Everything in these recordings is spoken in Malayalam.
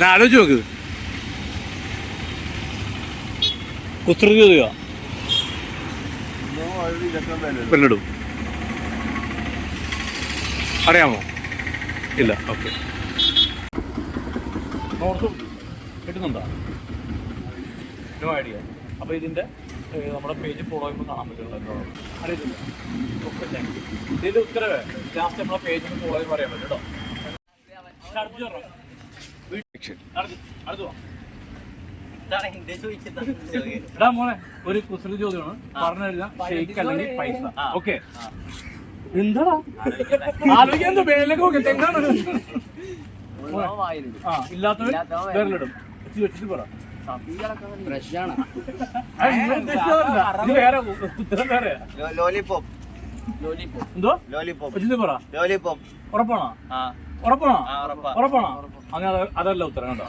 ഞാൻ ആലോചിച്ച് നോക്ക്. കുസൃതി ചോദ്യ വെല്ലിടും അറിയാമോ? ഇല്ല ഓക്കെ. നോർത്ത് കിട്ടുന്നുണ്ടോ? ഐഡിയ അപ്പോൾ ഇതിന്റെ നമ്മുടെ പേജ് ഫോളോ ചെയ്യുമ്പോൾ കാണാൻ പറ്റുള്ളൂ അറിയത്തില്ല. ഓക്കെ താങ്ക് ഉത്തരവ് ലാസ്റ്റ് നമ്മളെ പേജിന് ഫോളോ ചെയ്യുമ്പോൾ അറിയാൻ പറ്റും കേട്ടോ. എടാ മോനെ ഒരു കുസൃതി ചോദ്യമാണ്. പറഞ്ഞു കഴിഞ്ഞാൽ ഷെയ്ക്ക് അല്ലെങ്കിൽ പൈസ. ഓക്കെ എന്താടാ? ആലോചിക്കാൻ എന്താ മേലേക്ക് നോക്കി തെങ്ങാണ്. ആ ഇല്ലാത്തവൻ വിരലിടും. വെച്ച് വെച്ചിട്ട് പറ. വേറെ ലോലിപോപ്പ്. എന്തോ? ലോലിപോപ്പ്. പറ. ലോലിപോപ്പ്. ഉറപ്പാണോ? ആ. ഉറപ്പാണോ. ഉറപ്പാണോ? അങ്ങനെ അത് അതല്ല ഉത്തരം കേട്ടോ.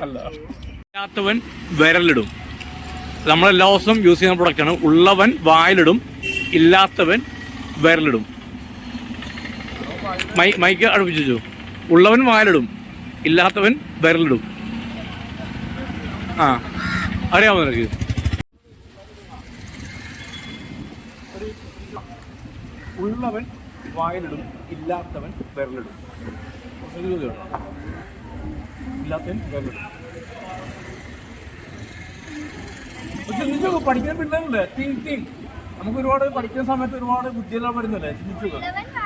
അല്ല. ഇല്ലാത്തവൻ വിരലിടും. നമ്മളെല്ലാ ദിവസവും യൂസ് ചെയ്യുന്ന പ്രൊഡക്റ്റാണ് ഉള്ളവൻ വായിലിടും. ഇല്ലാത്തവൻ വിരലിടും. മൈ മൈക്ക് അടുപ്പിച്ചു ഉള്ളവൻ വായിലിടും. ഇല്ലാത്തവൻ വിരലിടും. ആ. അറിയാമോ നിനക്ക്? ഉള്ളവൻ വായിലിടും ഇല്ലാത്തവൻ വിരലിടും. ഇല്ലാത്തവൻ വിരലിടും. ചിന്തിച്ചു നോക്ക്, പഠിക്കാൻ പിള്ളേരല്ലേ തിങ് തിങ്ക് നമുക്ക് ഒരുപാട് പഠിക്കുന്ന സമയത്ത് ഒരുപാട് ബുദ്ധിയെല്ലാം വരുന്നല്ലേ? ചിന്തിച്ചു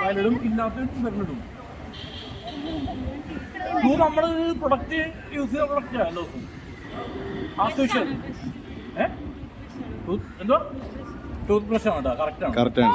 വയലിടും ഇല്ലാത്തവൻ വിരലിടും. ഇത് നമ്മുടെ പ്രൊഡക്റ്റ് യൂസ് ചെയ്യുന്ന പ്രൊഡക്റ്റ് അല്ലോ ആർട്ടിഫിഷ്യൽ ഏ? എന്തോ? ടൂത്ത് ബ്രഷ് ആണ്? കേട്ടോ കറക്റ്റ് ആണ്? കറക്റ്റ് ആണ്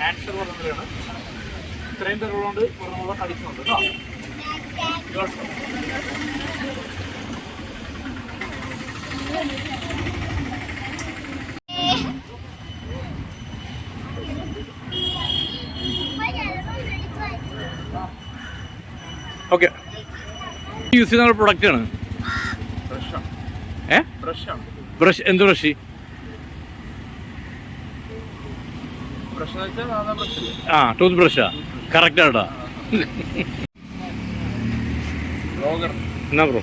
ആൻസർ പറഞ്ഞതാണ് ഇത്രയും പേരുള്ളതുകൊണ്ട് നമ്മൾ അടിക്കുന്നുണ്ട് കേട്ടോ. ഓക്കെ യൂസ് ചെയ്യുന്ന പ്രൊഡക്റ്റ് ആണ്. ഏ? ബ്രഷാണ് ബ്രഷ് എന്ത് ബ്രഷ് ബ്രഷ് എന്ന് വെച്ചാൽ സാധാ ബ്രഷ് ആ ടൂത്ത് ബ്രഷാ കറക്റ്റ് ആട്ടാ എന്നാ ബ്രോ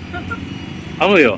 അത് മതിയോ?